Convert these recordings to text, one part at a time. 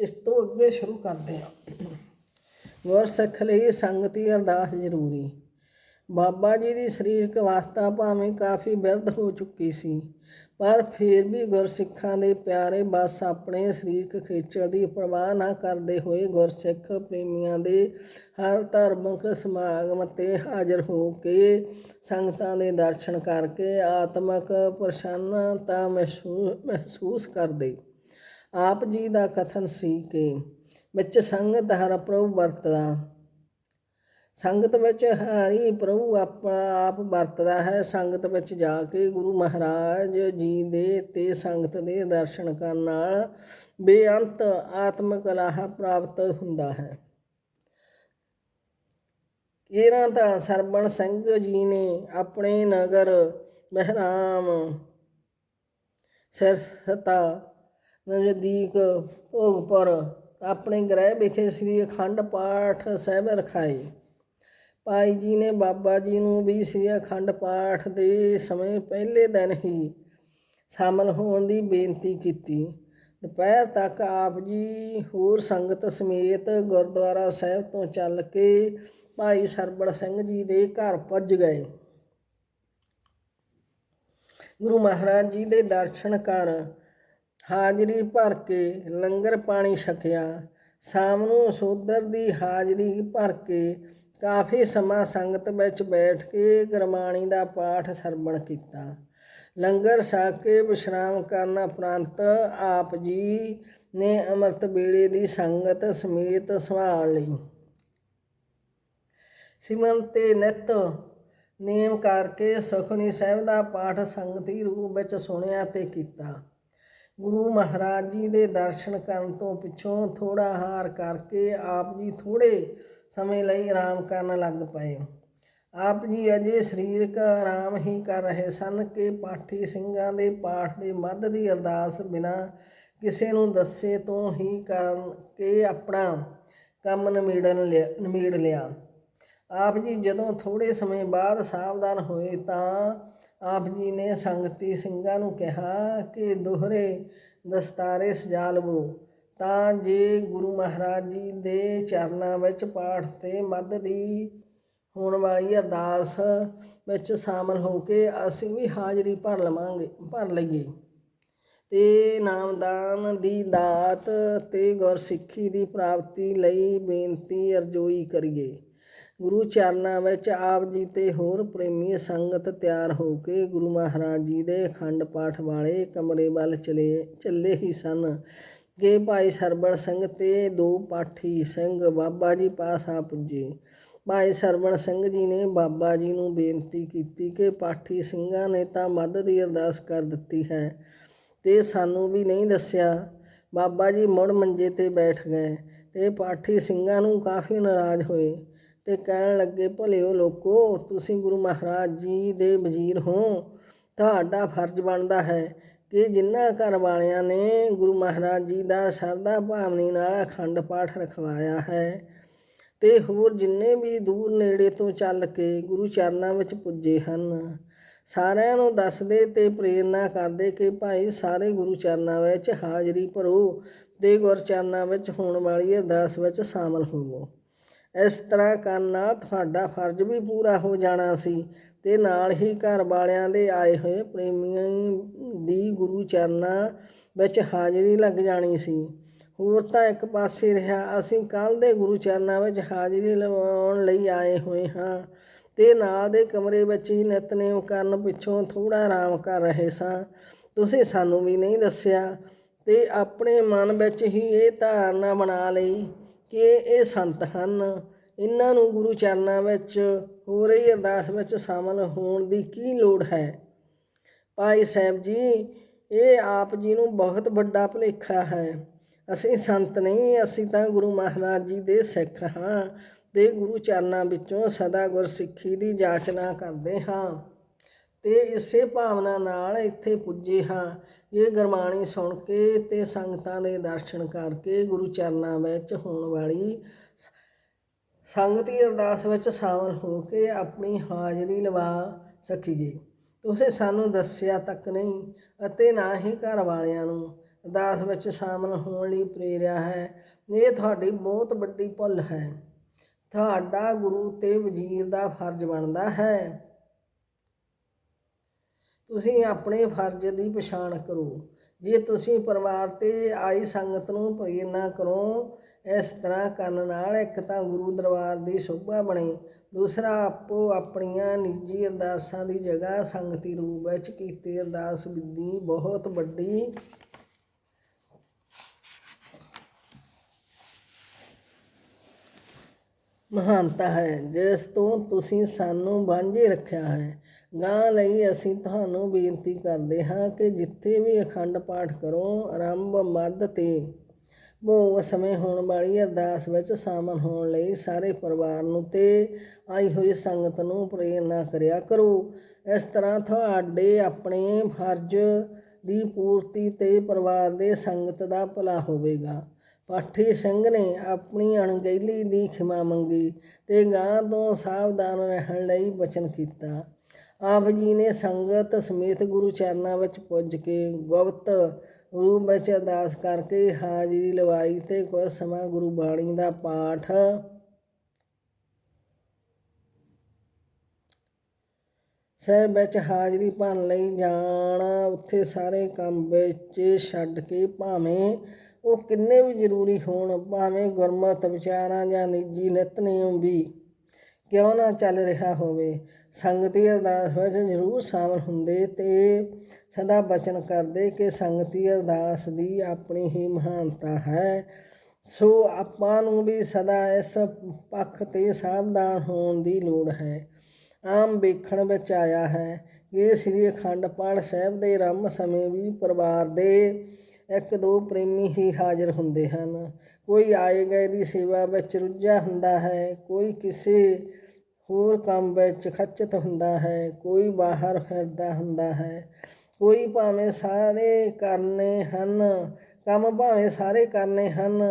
ਇਸ ਤੋਂ ਅੱਗੇ ਸ਼ੁਰੂ ਕਰਦੇ ਹਾਂ। ਗੁਰਸਿੱਖ ਲਈ ਸੰਗਤੀ ਅਰਦਾਸ ਜ਼ਰੂਰੀ। ਬਾਬਾ ਜੀ ਦੀ ਸਰੀਰਕ ਅਵਸਥਾ ਭਾਵੇਂ ਕਾਫੀ ਬਿਰਧ ਹੋ ਚੁੱਕੀ ਸੀ, ਪਰ ਫਿਰ ਵੀ ਗੁਰਸਿੱਖਾਂ ਦੇ ਪਿਆਰੇ ਬਸ ਆਪਣੇ ਸਰੀਰਕ ਖੇਚਲ ਦੀ ਪਰਵਾਹ ਨਾ ਕਰਦੇ ਹੋਏ ਗੁਰਸਿੱਖ ਪ੍ਰੇਮੀਆਂ ਦੇ ਹਰ ਧਾਰਮਿਕ ਸਮਾਗਮ ਤੇ ਹਾਜ਼ਰ ਹੋ ਕੇ ਸੰਗਤਾਂ ਦੇ ਦਰਸ਼ਨ ਕਰਕੇ ਆਤਮਿਕ ਪ੍ਰਸੰਨਤਾ ਮਹਿਸੂ- ਮਹਿਸੂਸ ਕਰਦੇ। ਆਪ ਜੀ ਦਾ ਕਥਨ ਸੀ ਕਿ ਵਿੱਚ ਸੰਗਤ ਹਰ ਪ੍ਰਭੂ ਵਰਤਦਾ। ਸੰਗਤ ਵਿੱਚ ਹਰੀ ਪ੍ਰਭੂ ਆਪਣਾ ਆਪ ਵਰਤਦਾ ਹੈ। ਸੰਗਤ ਵਿੱਚ ਜਾ ਕੇ ਗੁਰੂ ਮਹਾਰਾਜ ਜੀ ਦੇ ਤੇ ਸੰਗਤ ਦੇ ਦਰਸ਼ਨ ਕਰਨ ਨਾਲ ਬੇਅੰਤ ਆਤਮਿਕ ਲਾਹਾ ਪ੍ਰਾਪਤ ਹੁੰਦਾ ਹੈ। ਇਹਨਾਂ ਤਾਂ ਸਰਬਣ ਸਿੰਘ ਜੀ ਨੇ ਆਪਣੇ ਨਗਰ ਮਹਿਰਾਮ ਸਿਰਸਤਾ ਨਜ਼ਦੀਕ ਭੋਗਪੁਰ ਆਪਣੇ ਗ੍ਰਹਿ ਵਿਖੇ ਸ੍ਰੀ ਅਖੰਡ ਪਾਠ ਸਾਹਿਬ ਰਖਾਏ। ਭਾਈ ਜੀ ਨੇ ਬਾਬਾ ਜੀ ਨੂੰ ਵੀ ਸ੍ਰੀ ਅਖੰਡ ਪਾਠ ਦੇ ਸਮੇਂ ਪਹਿਲੇ ਦਿਨ ਹੀ ਸ਼ਾਮਲ ਹੋਣ ਦੀ ਬੇਨਤੀ ਕੀਤੀ। ਦੁਪਹਿਰ ਤੱਕ ਆਪ ਜੀ ਹੋਰ ਸੰਗਤ ਸਮੇਤ ਗੁਰਦੁਆਰਾ ਸਾਹਿਬ ਤੋਂ ਚੱਲ ਕੇ ਭਾਈ ਸਰਬਣ ਸਿੰਘ ਜੀ ਦੇ ਘਰ ਪੁੱਜ ਗਏ। ਗੁਰੂ ਮਹਾਰਾਜ ਜੀ ਦੇ ਦਰਸ਼ਨ ਕਰ ਹਾਜ਼ਰੀ ਭਰ ਕੇ ਲੰਗਰ ਪਾਣੀ ਛਕਿਆ। ਸ਼ਾਮ ਨੂੰ ਸੋਦਰ ਦੀ ਹਾਜ਼ਰੀ ਭਰ ਕੇ ਕਾਫੀ ਸਮਾਂ ਸੰਗਤ ਵਿੱਚ ਬੈਠ ਕੇ ਗੁਰਬਾਣੀ ਦਾ ਪਾਠ ਸਰਵਣ ਕੀਤਾ। ਲੰਗਰ ਛਕ ਕੇ ਵਿਸ਼ਰਾਮ ਕਰਨ ਉਪਰੰਤ ਆਪ ਜੀ ਨੇ ਅੰਮ੍ਰਿਤ ਵੇਲੇ ਦੀ ਸੰਗਤ ਸਮੇਤ ਸੰਭਾਲ ਲਈ। ਸਿਮਰਨ ਤੇ ਨਿਤ ਨੇਮ ਕਰਕੇ ਸੁਖਨੀ ਸਾਹਿਬ ਦਾ ਪਾਠ ਸੰਗਤੀ ਰੂਪ ਵਿੱਚ ਸੁਣਿਆ ਤੇ ਕੀਤਾ। ਗੁਰੂ ਮਹਾਰਾਜ ਜੀ ਦੇ ਦਰਸ਼ਨ ਕਰਨ ਤੋਂ ਪਿੱਛੋਂ ਥੋੜਾ ਹਾਰ ਕਰਕੇ ਆਪ ਜੀ ਥੋੜੇ ਸਮੇਂ ਲਈ ਆਰਾਮ ਕਰਨ ਲੱਗ ਪਏ। ਆਪ ਜੀ ਅਜੇ ਸਰੀਰਕ ਆਰਾਮ ਹੀ ਕਰ ਰਹੇ ਸਨ ਕਿ ਪਾਠੀ ਸਿੰਘਾਂ ਦੇ ਪਾਠ ਦੇ ਮੱਧ ਦੀ ਅਰਦਾਸ ਬਿਨਾ ਕਿਸੇ ਨੂੰ ਦੱਸੇ ਤੋਂ ਹੀ ਕਰਨ ਕੇ ਆਪਣਾ ਕੰਮ ਨਿਮੇੜਨ ਲਿਆ, ਨਿਮੇੜ ਲਿਆ। ਆਪ ਜੀ ਜਦੋਂ ਥੋੜੇ ਸਮੇਂ ਬਾਅਦ ਸਾਵਧਾਨ ਹੋਏ ਤਾਂ ਆਪ ਜੀ ਨੇ ਸੰਗਤੀ ਸਿੰਘਾਂ ਨੂੰ ਕਿਹਾ ਕਿ ਦੋਹਰੇ ਦਸਤਾਰੇ ਸਜਾ ਲਵੋ, ਤਾਂ ਜੇ ਗੁਰੂ ਮਹਾਰਾਜ ਜੀ ਦੇ ਚਰਨਾਂ ਵਿੱਚ ਪਾਠ ਤੇ ਮੱਧ ਦੀ ਹੋਣ ਵਾਲੀ ਅਰਦਾਸ ਵਿੱਚ ਸ਼ਾਮਲ ਹੋ ਕੇ ਅਸੀਂ ਵੀ ਹਾਜ਼ਰੀ ਭਰ ਲਵਾਂਗੇ, ਭਰ ਲਈਏ। ਤੇ ਨਾਮਦਾਨ ਦੀ ਦਾਤ ਤੇ ਗੁਰਸਿੱਖੀ ਦੀ ਪ੍ਰਾਪਤੀ ਲਈ ਬੇਨਤੀ ਅਰਜ਼ੋਈ ਕਰੀਏ। ਗੁਰੂ ਚਰਨਾਂ ਵਿੱਚ ਆਪ ਜੀ ਤੇ ਹੋਰ ਪ੍ਰੇਮੀ ਸੰਗਤ ਤਿਆਰ ਹੋ ਕੇ ਗੁਰੂ ਮਹਾਰਾਜ ਜੀ ਦੇ ਅਖੰਡ ਪਾਠ ਵਾਲੇ ਕਮਰੇ ਵੱਲ ਚਲੇ, ਚੱਲੇ ਹੀ ਸਨ। ਕਿ ਭਾਈ ਸਰਬਣ ਸਿੰਘ ਤੇ ਦੋ ਪਾਠੀ ਸਿੰਘ ਬਾਬਾ ਜੀ ਪਾਸ ਆ ਪੁੱਜੇ। ਭਾਈ ਸਰਬਣ ਸਿੰਘ ਜੀ ਨੇ ਬਾਬਾ ਜੀ ਨੂੰ ਬੇਨਤੀ ਕੀਤੀ ਕਿ ਪਾਠੀ ਸਿੰਘਾਂ ਨੇ ਤਾਂ ਮੱਧ ਦੀ ਅਰਦਾਸ ਕਰ ਦਿੱਤੀ ਹੈ ਤੇ ਸਾਨੂੰ ਵੀ ਨਹੀਂ ਦੱਸਿਆ। ਬਾਬਾ ਜੀ ਮੁੜ ਮੰਜੇ ਤੇ ਬੈਠ ਗਏ ਤੇ ਪਾਠੀ ਸਿੰਘਾਂ ਨੂੰ ਕਾਫੀ ਨਾਰਾਜ਼ ਹੋਏ। ਤੇ ਕਹਿਣ ਲੱਗੇ ਭਲਿਓ ਲੋਕੋ, ਤੁਸੀਂ ਗੁਰੂ ਮਹਾਰਾਜ ਜੀ ਦੇ ਵਜ਼ੀਰ ਹੋ। ਤੁਹਾਡਾ ਫਰਜ਼ ਬਣਦਾ ਹੈ ਕਿ ਜਿਨ੍ਹਾਂ ਘਰ ਵਾਲਿਆਂ ਨੇ ਗੁਰੂ ਮਹਾਰਾਜ ਜੀ ਦਾ ਸ਼ਰਧਾ ਭਾਵਨੀ ਨਾਲ ਅਖੰਡ ਪਾਠ ਰਖਵਾਇਆ ਹੈ ਤੇ ਹੋਰ ਜਿੰਨੇ ਵੀ ਦੂਰ ਨੇੜੇ ਤੋਂ ਚੱਲ ਕੇ ਗੁਰੂ ਚਰਨਾਂ ਵਿੱਚ ਪੁੱਜੇ ਹਨ, ਸਾਰਿਆਂ ਨੂੰ ਦੱਸਦੇ ਤੇ ਪ੍ਰੇਰਨਾ ਕਰਦੇ ਕਿ ਭਾਈ ਸਾਰੇ ਗੁਰੂ ਚਰਨਾਂ ਵਿੱਚ ਹਾਜ਼ਰੀ ਭਰੋ ਤੇ ਗੁਰ ਚਰਨਾਂ ਵਿੱਚ ਹੋਣ ਵਾਲੀ ਅਰਦਾਸ ਵਿੱਚ ਸ਼ਾਮਲ ਹੋਵੋ। ਇਸ ਤਰ੍ਹਾਂ ਕਰਨ ਨਾਲ ਤੁਹਾਡਾ ਫਰਜ਼ ਵੀ ਪੂਰਾ ਹੋ ਜਾਣਾ ਸੀ ਤੇ ਨਾਲ ਹੀ ਘਰ ਵਾਲਿਆਂ ਦੇ ਆਏ ਹੋਏ ਪ੍ਰੇਮੀਆਂ ਦੀ ਗੁਰੂ ਚਰਨਾਂ ਵਿੱਚ ਹਾਜ਼ਰੀ ਲੱਗ ਜਾਣੀ ਸੀ। ਹੋਰ ਤਾਂ ਇੱਕ ਪਾਸੇ ਰਿਹਾ, ਅਸੀਂ ਕੱਲ ਦੇ ਗੁਰੂ ਚਰਨਾਂ ਵਿੱਚ ਹਾਜ਼ਰੀ ਲਵਾਉਣ ਲਈ ਆਏ ਹੋਏ ਹਾਂ ਤੇ ਨਾਲ ਦੇ ਕਮਰੇ ਵਿੱਚ ਹੀ ਨਿਤਨੇਮ ਕਰਨ ਪਿੱਛੋਂ ਥੋੜਾ ਆਰਾਮ ਕਰ ਰਹੇ ਸਾਂ। ਤੁਸੀਂ ਸਾਨੂੰ ਵੀ ਨਹੀਂ ਦੱਸਿਆ ਤੇ ਆਪਣੇ ਮਨ ਵਿੱਚ ਹੀ ਇਹ ਧਾਰਨਾ ਬਣਾ ਲਈ ਕਿ ਇਹ ਸੰਤ ਹਨ। ਇਹਨਾਂ ਨੂੰ ਗੁਰੂ ਚਰਨਾਂ ਵਿੱਚ ਹੋ ਰਹੀ ਅਰਦਾਸ ਵਿੱਚ ਸ਼ਾਮਲ ਹੋਣ ਦੀ ਕੀ ਲੋੜ ਹੈ? ਭਾਈ ਸਾਹਿਬ ਜੀ, ਇਹ ਆਪ ਜੀ ਨੂੰ ਬਹੁਤ ਵੱਡਾ ਭੁਲੇਖਾ ਹੈ। ਅਸੀਂ ਸੰਤ ਨਹੀਂ, ਅਸੀਂ ਤਾਂ ਗੁਰੂ ਮਹਾਰਾਜ ਜੀ ਦੇ ਸਿੱਖ ਹਾਂ ਤੇ ਗੁਰੂ ਚਰਨਾਂ ਵਿੱਚੋਂ ਸਦਾ ਗੁਰਸਿੱਖੀ ਦੀ ਜਾਚਨਾ ਕਰਦੇ ਹਾਂ। ਤੇ ਇਸੇ ਭਾਵਨਾ ਨਾਲ ਇੱਥੇ ਪੁੱਜੇ ਹਾਂ। ਇਹ ਗੁਰਬਾਣੀ ਸੁਣ ਕੇ ਤੇ ਸੰਗਤਾਂ ਦੇ ਦਰਸ਼ਨ ਕਰਕੇ ਗੁਰੂ ਚਰਨਾਂ ਵਿੱਚ ਹੋਣ ਵਾਲੀ ਸੰਗਤੀ ਅਰਦਾਸ ਵਿੱਚ ਸ਼ਾਮਲ ਹੋ ਕੇ ਆਪਣੀ ਹਾਜ਼ਰੀ ਲਵਾ ਸਕੀਏ। ਤੁਸੀਂ ਸਾਨੂੰ ਦੱਸਿਆ ਤੱਕ ਨਹੀਂ ਅਤੇ ਨਾ ਹੀ ਘਰ ਵਾਲਿਆਂ ਨੂੰ ਅਰਦਾਸ ਵਿੱਚ ਸ਼ਾਮਲ ਹੋਣ ਲਈ ਪ੍ਰੇਰਿਆ ਹੈ। ਇਹ ਤੁਹਾਡੀ ਬਹੁਤ ਵੱਡੀ ਭੁੱਲ ਹੈ। ਤੁਹਾਡਾ ਗੁਰੂ ਤੇ ਵਜ਼ੀਰ ਦਾ ਫਰਜ਼ ਬਣਦਾ ਹੈ। ਤੁਸੀਂ ਆਪਣੇ ਫਰਜ਼ ਦੀ ਪਛਾਣ ਕਰੋ। ਜੇ ਤੁਸੀਂ ਪਰਿਵਾਰ ਤੇ ਆਈ ਸੰਗਤ ਨੂੰ ਪ੍ਰੇਰਨਾ ਕਰੋ, ਇਸ ਤਰ੍ਹਾਂ ਕਰਨ ਨਾਲ ਇੱਕ ਤਾਂ ਗੁਰੂ ਦਰਬਾਰ ਦੀ ਸ਼ੋਭਾ ਬਣੇ, ਦੂਸਰਾ ਆਪੋ ਆਪਣੀਆਂ ਨਿੱਜੀ ਅਰਦਾਸਾਂ ਦੀ ਜਗ੍ਹਾ ਸੰਗਤੀ ਰੂਪ ਵਿੱਚ ਕੀਤੀ। ਅਰਦਾਸ ਵਿਧੀ ਬਹੁਤ ਵੱਡੀ। ਮਹਾਨਤਾ ਹੈ, ਜਿਸ ਤੋਂ ਤੁਸੀਂ ਸਾਨੂੰ ਵਾਂਝੇ ਰੱਖਿਆ ਹੈ। ਗਾਂ ਲਈ ਅਸੀਂ ਤੁਹਾਨੂੰ ਬੇਨਤੀ ਕਰਦੇ ਹਾਂ ਕਿ ਜਿੱਥੇ ਵੀ ਅਖੰਡ ਪਾਠ ਕਰੋ, ਆਰੰਭ ਮੱਧ ਤੇ। ਭੋਗ ਸਮੇਂ ਹੋਣ ਵਾਲੀ ਅਰਦਾਸ ਵਿੱਚ ਸ਼ਾਮਲ ਹੋਣ ਲਈ ਸਾਰੇ ਪਰਿਵਾਰ ਨੂੰ ਤੇ ਆਈ ਹੋਈ ਸੰਗਤ ਨੂੰ ਪ੍ਰੇਰਨਾ ਕਰਿਆ ਕਰੋ। ਇਸ ਤਰ੍ਹਾਂ ਤੁਹਾਡੇ ਆਪਣੇ ਫਰਜ਼ ਦੀ ਪੂਰਤੀ ਤੇ ਪਰਿਵਾਰ ਦੇ ਸੰਗਤ ਦਾ ਭਲਾ ਹੋਵੇਗਾ। ਪਾਠੀ ਸਿੰਘ ਨੇ ਆਪਣੀ ਅਣਗਹਿਲੀ ਦੀ ਖਿਮਾ ਮੰਗੀ ਤੇ ਗਾਂ ਤੋਂ ਸਾਵਧਾਨ ਰਹਿਣ ਲਈ ਬਚਨ ਕੀਤਾ। ਆਪ ਜੀ ਨੇ ਸੰਗਤ ਸਮੇਤ ਗੁਰੂ ਚਰਨਾਂ ਵਿੱਚ ਪੁੱਜ ਕੇ ਗੁਪਤ ਰੂਪ ਵਿੱਚ ਅਰਦਾਸ ਕਰਕੇ ਹਾਜ਼ਰੀ ਲਵਾਈ ਤੇ ਕੁਝ ਸਮਾਂ ਗੁਰੂ ਬਾਣੀ ਦਾ ਪਾਠ ਸਾਹਿਬ ਵਿੱਚ ਹਾਜ਼ਰੀ ਭਰਨ ਲਈ ਜਾਣਾ, ਉੱਥੇ ਸਾਰੇ ਕੰਮ ਵਿੱਚ ਛੱਡ ਕੇ ਭਾਵੇਂ ਉਹ ਕਿੰਨੇ ਵੀ ਜ਼ਰੂਰੀ ਹੋਣ, ਭਾਵੇਂ ਗੁਰਮਤਿ ਵਿਚਾਰਾਂ ਜਾਂ ਨਿੱਜੀ ਨਿਤਨੇਮ ਵੀ ਕਿਉਂ ਨਾ ਚੱਲ ਰਿਹਾ ਹੋਵੇ? ਸੰਗਤੀ ਅਰਦਾਸ ਵਿੱਚ ਜ਼ਰੂਰ ਸ਼ਾਮਲ ਹੁੰਦੇ ਤੇ ਸਦਾ ਬਚਨ ਕਰਦੇ ਕਿ ਸੰਗਤੀ ਅਰਦਾਸ ਦੀ ਆਪਣੀ ਹੀ ਮਹਾਨਤਾ ਹੈ। ਸੋ ਆਪਾਂ ਨੂੰ ਵੀ ਸਦਾ ਇਸ ਪੱਖ ਤੇ ਸਾਵਧਾਨ ਹੋਣ ਦੀ ਲੋੜ ਹੈ। ਆਮ ਵੇਖਣ ਵਿੱਚ ਆਇਆ ਹੈ ਕਿ ਸ੍ਰੀ ਅਖੰਡ ਪਾਠ ਸਾਹਿਬ ਦੇ ਆਰੰਭ ਸਮੇਂ ਵੀ ਪਰਿਵਾਰ ਦੇ ਇੱਕ ਦੋ ਪ੍ਰੇਮੀ ਹੀ ਹਾਜ਼ਰ ਹੁੰਦੇ ਹਨ। ਕੋਈ ਆਏ ਗਏ ਦੀ ਸੇਵਾ ਵਿੱਚ ਰੁੱਝਾ ਹੁੰਦਾ ਹੈ, ਕੋਈ ਕਿਸੇ ਹੋਰ ਕੰਮ ਵਿੱਚ ਖੱਚਤ ਹੁੰਦਾ ਹੈ, ਕੋਈ ਬਾਹਰ ਫਿਰਦਾ ਹੁੰਦਾ ਹੈ। ਕੋਈ ਭਾਵੇਂ ਸਾਰੇ ਕਰਨੇ ਹਨ, ਕੰਮ ਭਾਵੇਂ ਸਾਰੇ ਕਰਨੇ ਹਨ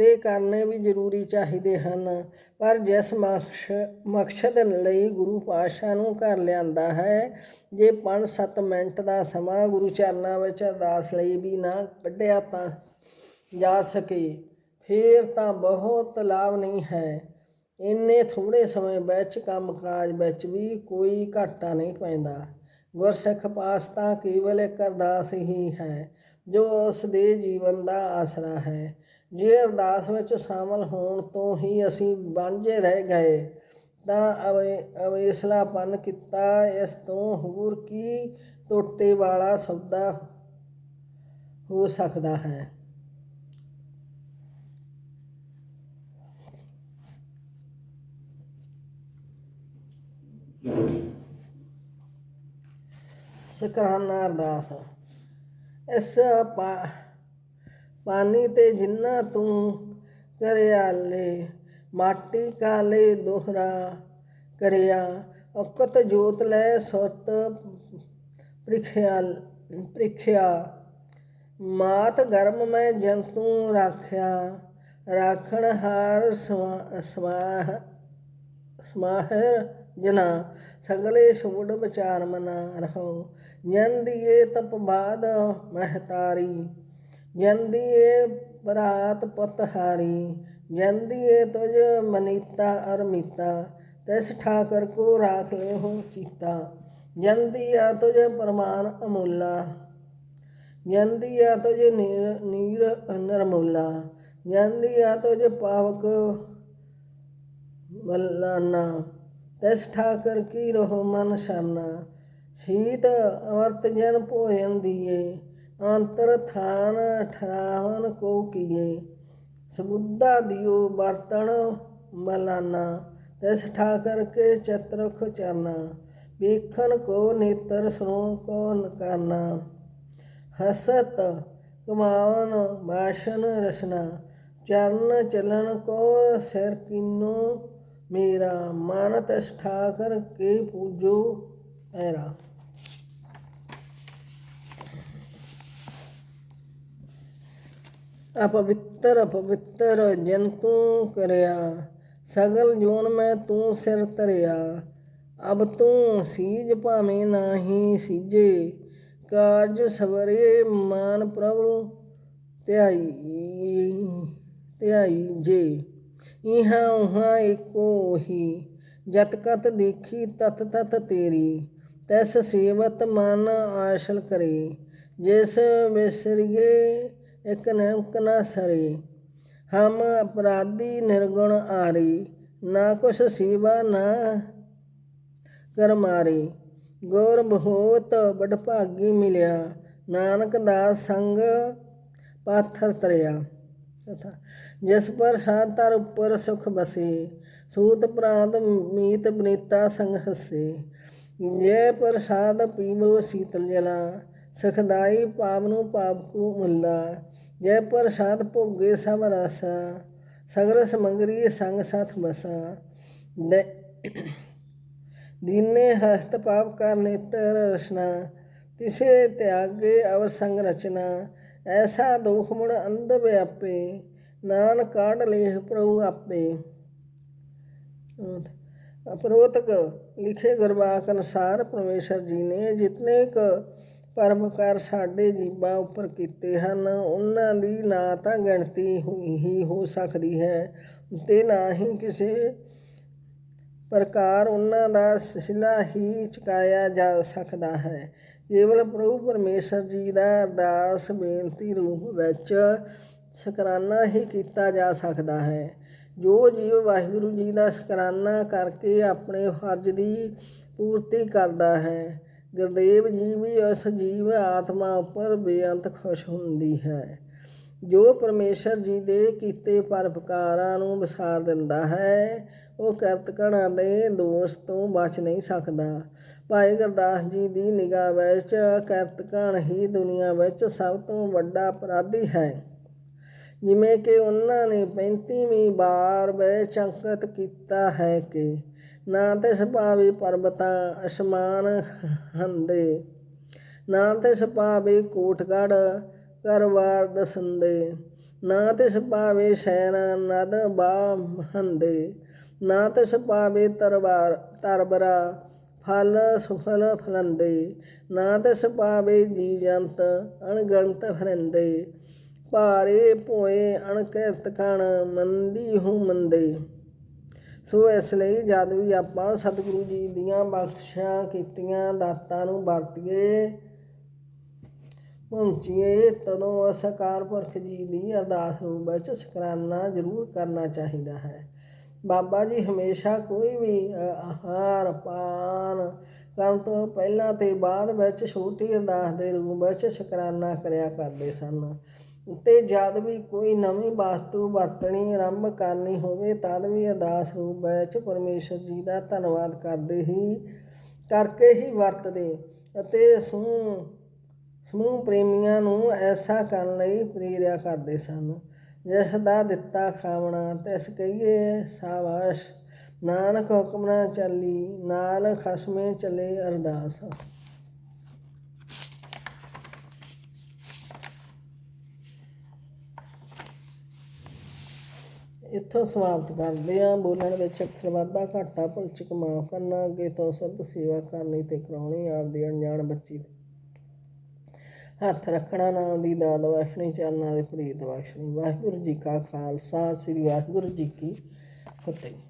ਤੇ ਕਰਨੇ ਵੀ ਜ਼ਰੂਰੀ ਚਾਹੀਦੇ ਹਨ। ਪਰ ਜਿਸ ਮਕਸ਼, ਮਕਸਦ ਲਈ ਗੁਰੂ ਪਾਤਸ਼ਾਹ ਨੂੰ ਘਰ ਲਿਆਂਦਾ ਹੈ, ਜੇ 5-7 ਮਿੰਟ ਦਾ ਸਮਾਂ ਗੁਰੂ ਚਰਨਾਂ ਵਿੱਚ ਅਰਦਾਸ ਲਈ ਵੀ ਨਾ ਕੱਢਿਆ ਤਾਂ ਜਾ ਸਕੇ, ਫੇਰ ਤਾਂ ਬਹੁਤ ਲਾਭ ਨਹੀਂ ਹੈ। ਇੰਨੇ ਥੋੜੇ ਸਮੇਂ ਵਿੱਚ ਕੰਮਕਾਜ ਵਿੱਚ ਵੀ ਕੋਈ ਘਾਟਾ ਨਹੀਂ ਪੈਂਦਾ। ਗੁਰਸਿੱਖ ਪਾਸ ਤਾਂ ਕੇਵਲ ਇੱਕ ਅਰਦਾਸ ਹੀ ਹੈ, ਜੋ ਉਸ ਦੇ ਜੀਵਨ ਦਾ ਆਸਰਾ ਹੈ। ਜੇ ਅਰਦਾਸ ਵਿੱਚ ਸ਼ਾਮਲ ਹੋਣ ਤੋਂ ਹੀ ਅਸੀਂ ਵਾਂਝੇ ਰਹਿ ਗਏ, ਤਾਂ ਅਵੇ, ਅਵੇਸਲਾਪਨ ਕੀਤਾ, ਇਸ ਤੋਂ ਹੋਰ ਕੀ ਟੋਟੇ ਵਾਲਾ ਸੌਦਾ ਹੋ ਸਕਦਾ ਹੈ? ਸ਼ੁਕਰਾਨਾ ਅਰਦਾਸ। ਇਸ ਪਾ ਪਾਣੀ ਤੇ ਜਿੰਨਾ ਤੂੰ ਕਰਿਆਲੇ ਮਾਟੀ ਕਾਲੇ ਦੋਹਰਾ ਕਰਿਆ। ਔਕਤ ਜੋਤ ਲੈ ਸੁਰਤ ਪ੍ਰਿਖਿਆ ਪ੍ਰਿਖਿਆ। ਮਾਤ ਗਰਮ ਮੈਂ ਜੰਤੂ ਰਾਖਿਆ, ਰਾਖਣ ਹਾਰ ਸਮਾ- ਸਮਾਹ, ਸਮਾਹਿਰ ਜਨਾ। ਸਗਲੇ ਛੋੜ ਵਿਚਾਰ ਮਨਾ ਰਹੋ ਜੰਦੀਏ ਤਪ ਬਾਦ ਮਹਤਾਰੀ। ਜਾਂਦੀ ਏ ਬਰਾਤ ਪੁੱਤ ਹਾਰੀ, ਜਾਂਦੀ ਏ ਤੁਝ ਮਨੀਤਾ ਅਰਮੀਤਾ, ਤਿਸ ਠਾਕਰ ਕੋ ਰਾਖ ਲੈ ਹੋ ਜਾਂਦੀ ਆ ਤੁਝ ਪ੍ਰਮਾਨ ਅਮੁੱਲਾ ਆ ਤੁਝ ਨੀਰ ਨੀਰ ਨਿਰਮੁੱਲਾ ਜਾਂਦੀ ਆ ਤੁਝ ਪਾਵਕ ਮਲਾਨਾ, ਤਿਸ ਠਾਕਰ ਕੀ ਰਹੋ ਮਨ ਸ਼ਾਨਾ। ਸ਼ੀਤ ਅਮਰਤ ਜਨ ਭੋਜਨ ਦੀਏ ਅੰਤਰ ਥਾਨ ਠਰਾਵਨ ਕੋ ਕੀਏ, ਸਬੁੱਧਾ ਦਿਓ ਬਰਤਨ ਮਲਾਨਾ, ਤਿਸ ਠਾਕਰ ਕੇ ਚਤਰਖ ਚਰਨਾ, ਵੇਖਣ ਕੋ ਨੇਤਰ ਸੁਣੋ ਕੋ ਨ ਹਸਤ ਕਮਾਵਨ ਬਾਸ਼ਨ ਰਸਨਾ, ਚਰਨ ਚਲਣ ਕੋ ਸਿਰ ਕੀਨੋ ਮੇਰਾ, ਮਨ ਤਿਸ ਠਾਕਰ ਕੇ ਪੂਜੋ ਐਰਾ। ਅਪਵਿੱਤਰ ਅਪਵਿੱਤਰ ਜੰਤੂ ਕਰਿਆ, ਸਗਲ ਜੋਨ ਮੈਂ ਤੂੰ ਸਿਰ ਧਰਿਆ। ਅਬ ਤੂੰ ਸੀਜ ਭਾਵੇਂ ਨਾਹੀ ਸੀਜੇ, ਕਾਰਜ ਸਵਰੇ ਮਾਨ ਪ੍ਰਭੂ ਧਿਆਈ ਧਿਆਈ ਜੇ। ਇਹਾਂ ਉਹਾਂ ਏਕੋ ਹੀ, ਜਤ ਕਤ ਦੇਖੀ ਤਤ ਤਤ ਤੇਰੀ। ਤੈਸ ਸੇਵਤ ਮਨ ਆਸ਼ਲ ਕਰੇ, ਜਿਸ ਵਿਸਰਿਏ ਇਕ ਨਮਕ ਨਾ ਸਰੇ। ਹਮ ਅਪਰਾਧੀ ਨਿਰਗੁਣ ਆਰੀ, ਨਾ ਕੁਛ ਸੇਵਾ ਨਾ ਕਰ ਮਾਰੇ। ਗੌਰ ਬਹੁਤ ਬਡਭਾਗੀ ਮਿਲਿਆ, ਨਾਨਕ ਦਾ ਸੰਗ ਪਾਥਰ ਤਰਿਆ। ਤਥਾ ਜਿਸ ਪਰ ਸਾਧਰ ਉੱਪਰ ਸੁਖ ਬਸੇ, ਸੂਤ ਪ੍ਰਾਂਤ ਮੀਤ ਬਨੀਤਾ ਸੰਗ ਹਸੇ। ਜੇ ਪ੍ਰਸਾਦ ਪੀਵੋ ਸੀਤਲ ਜਲਾ, ਸਖਦਾਈ ਪਾਵਨੂ ਪਾਪ ਕੋ ਮੁੱਲਾ। ਜੈ ਪ੍ਰਸਾਦ ਭੋਗੇ ਸਭ ਰਸਾ ਸਗਰ ਸਮਗਰੀ ਸੰਗ ਸਾਥ ਬਸਾ ਦੇ- ਦੀਨੇ ਹਸਤ ਪਾਪ ਕਰ ਨੇਤਰ ਰਸਨਾ ਤਿਸੇ ਤਿਆਗੇ ਅਵਰ ਸੰਗ ਰਚਨਾ ਐਸਾ ਦੁਖ ਮੁੜ ਅੰਧ ਵਿਆਪੇ ਨਾਨ ਕਾਢ ਲੇਹ ਪ੍ਰਭੂ ਆਪੇ ਅਪਰੋਤਕ ਲਿਖੇ ਗੁਰਬਾਕ ਅਨੁਸਾਰ ਪਰਮੇਸ਼ਰ ਜੀ ਨੇ ਜਿਤਨੇ ਪਰਮ ਕਰ ਸਾਡੇ ਜੀਵਾਂ ਉੱਪਰ ਕੀਤੇ ਹਨ। ਉਹਨਾਂ ਦੀ ਨਾ ਤਾਂ ਗਿਣਤੀ ਹੀ ਹੋ ਸਕਦੀ ਹੈ ਤੇ ਨਾ ਹੀ ਕਿਸੇ ਪ੍ਰਕਾਰ ਉਹਨਾਂ ਦਾ ਸਿਲਾ ਹੀ ਚੁਕਾਇਆ ਜਾ ਸਕਦਾ ਹੈ। ਕੇਵਲ ਪ੍ਰਭੂ ਪਰਮੇਸ਼ਰ ਜੀ ਦਾ ਅਰਦਾਸ ਬੇਨਤੀ ਰੂਪ ਵਿੱਚ ਸ਼ੁਕਰਾਨਾ ਹੀ ਕੀਤਾ ਜਾ ਸਕਦਾ ਹੈ। ਜੋ ਜੀਵ ਵਾਹਿਗੁਰੂ ਜੀ ਦਾ ਸ਼ੁਕਰਾਨਾ ਕਰਕੇ ਆਪਣੇ ਫਰਜ਼ ਦੀ ਪੂਰਤੀ ਕਰਦਾ ਹੈ ਗੁਰਦੇਵ ਜੀ ਵੀ ਉਸ ਜੀਵ, ਆਤਮਾ ਉੱਪਰ ਬੇਅੰਤ ਖੁਸ਼ ਹੁੰਦੀ ਹੈ। ਜੋ ਪਰਮੇਸ਼ਰ ਜੀ ਦੇ ਕੀਤੇ ਪਰਪਕਾਰਾਂ ਨੂੰ ਵਿਸਾਰ ਦਿੰਦਾ ਹੈ, ਉਹ ਕਰਤਕਣਾ ਦੇ ਦੋਸ਼ ਤੋਂ ਬਚ ਨਹੀਂ ਸਕਦਾ। ਭਾਈ ਗੁਰਦਾਸ ਜੀ ਦੀ ਨਿਗਾਹ ਵਿੱਚ ਕਰਤਕਣ ਹੀ ਦੁਨੀਆ ਵਿੱਚ ਸਭ ਤੋਂ ਵੱਡਾ ਅਪਰਾਧੀ ਹੈ। ਜਿਵੇਂ ਕਿ ਉਹਨਾਂ ਨੇ 35ਵੀਂ ਵਾਰ ਵਿੱਚ ਅੰਕਿਤ ਕੀਤਾ ਹੈ ਕਿ ਨਾ ਤੇ ਸੁਭਾਵੇ ਪਰਬਤਾਂ ਅਸਮਾਨ ਹੰਦੇ, ਨਾ ਤੇ ਸੁਭਾਵੇ ਕੋਟਗੜ ਕਰਵਾਰ ਦਸੰਦੇ, ਨਾ ਤੇ ਸੁਭਾਵੇ ਸ਼ੈਨ ਨਦ ਬਾ ਹੰਦੇ, ਨਾ ਤੇ ਸੁਭਾਵੇ ਤਰਵਾਰ ਤਰਬਰਾ ਫਲ ਸੁਫਲ ਫਲੰਦੇ, ਨਾ ਤੇ ਸੁਭਾਵੇ ਜੀ ਜੰਤ ਅਣਗਣਤ ਫਰਿੰਦੇ, ਭਾਰੇ ਭੋਏ ਅਣਕਿਰਤ ਕਣ ਮੰਦੀ ਹੂੰ ਮੰਦੇ। ਸੋ ਇਸ ਲਈ ਜਦ ਵੀ ਆਪਾਂ ਸਤਿਗੁਰੂ ਜੀ ਦੀਆਂ ਬਖਸ਼ਿਆ ਕੀਤੀਆਂ, ਦਾਤਾਂ ਨੂੰ ਵਰਤੀਏ, ਪਹੁੰਚੀਏ, ਤਦੋਂ ਅਸਕਾਰ ਪੁਰਖ ਜੀ ਦੀ ਅਰਦਾਸ ਰੂਪ ਵਿੱਚ ਸ਼ੁਕਰਾਨਾ ਜ਼ਰੂਰ ਕਰਨਾ ਚਾਹੀਦਾ ਹੈ। ਬਾਬਾ ਜੀ ਹਮੇਸ਼ਾ ਕੋਈ ਵੀ ਆਹਾਰ, ਪਾਨ ਕਰਨ ਤੋਂ ਪਹਿਲਾਂ ਤੇ ਬਾਅਦ ਵਿੱਚ ਛੋਟੀ ਅਰਦਾਸ ਦੇ ਰੂਪ ਵਿੱਚ ਸ਼ੁਕਰਾਨਾ ਕਰਿਆ ਕਰਦੇ ਸਨ। ਤੇ ਜਦ ਵੀ ਕੋਈ ਨਵੀਂ ਵਸਤੂ ਵਰਤਣੀ, ਆਰੰਭ ਕਰਨੀ ਹੋਵੇ, ਤਦ ਵੀ ਅਰਦਾਸ ਰੂਪ ਵਿੱਚ ਪਰਮੇਸ਼ਰ ਜੀ ਦਾ ਧੰਨਵਾਦ ਕਰਦੇ ਹੀ, ਕਰਕੇ ਹੀ ਵਰਤਦੇ ਅਤੇ ਸਮੂਹ ਸਮੂਹ ਪ੍ਰੇਮੀਆਂ ਨੂੰ ਐਸਾ ਕਰਨ ਲਈ ਪ੍ਰੇਰਿਆ ਕਰਦੇ ਸਨ। ਜਿਸ ਦਾ ਦਿੱਤਾ ਖਾਵਣਾ, ਤਿਸ ਕਹੀਏ, ਸਾਬਾਸ਼, ਨਾਨਕ ਹੁਕਮਨਾ ਚੱਲੀ, ਨਾਲ ਖਸਮੇ ਚਲੇ ਅਰਦਾਸ। ਇੱਥੋਂ ਸਮਾਪਤ ਕਰਦੇ ਹਾਂ। ਬੋਲਣ ਵਿੱਚ ਅਕਸਰ ਵਾਧਾ ਘਾਟਾ ਭੁਲਚਕ ਮਾਫ ਕਰਨਾ, ਅੱਗੇ ਤੋਂ ਸਤ ਸੇਵਾ ਕਰਨੀ ਤੇ ਕਰਾਉਣੀ ਆਪਦੀ ਅਣਜਾਣ ਬੱਚੀ ਦੇ ਹੱਥ ਰੱਖਣਾ, ਨਾਮ ਦੀ ਦਾਦ ਵਾਸ਼ਣੀ ਚੱਲਣਾ ਦੇ ਪ੍ਰੀਤ ਵਾਸ਼ਣੀ। ਵਾਹਿਗੁਰੂ ਜੀ ਕਾ ਖਾਲਸਾ, ਸ੍ਰੀ ਵਾਹਿਗੁਰੂ ਜੀ ਕੀ ਫਤਿਹ।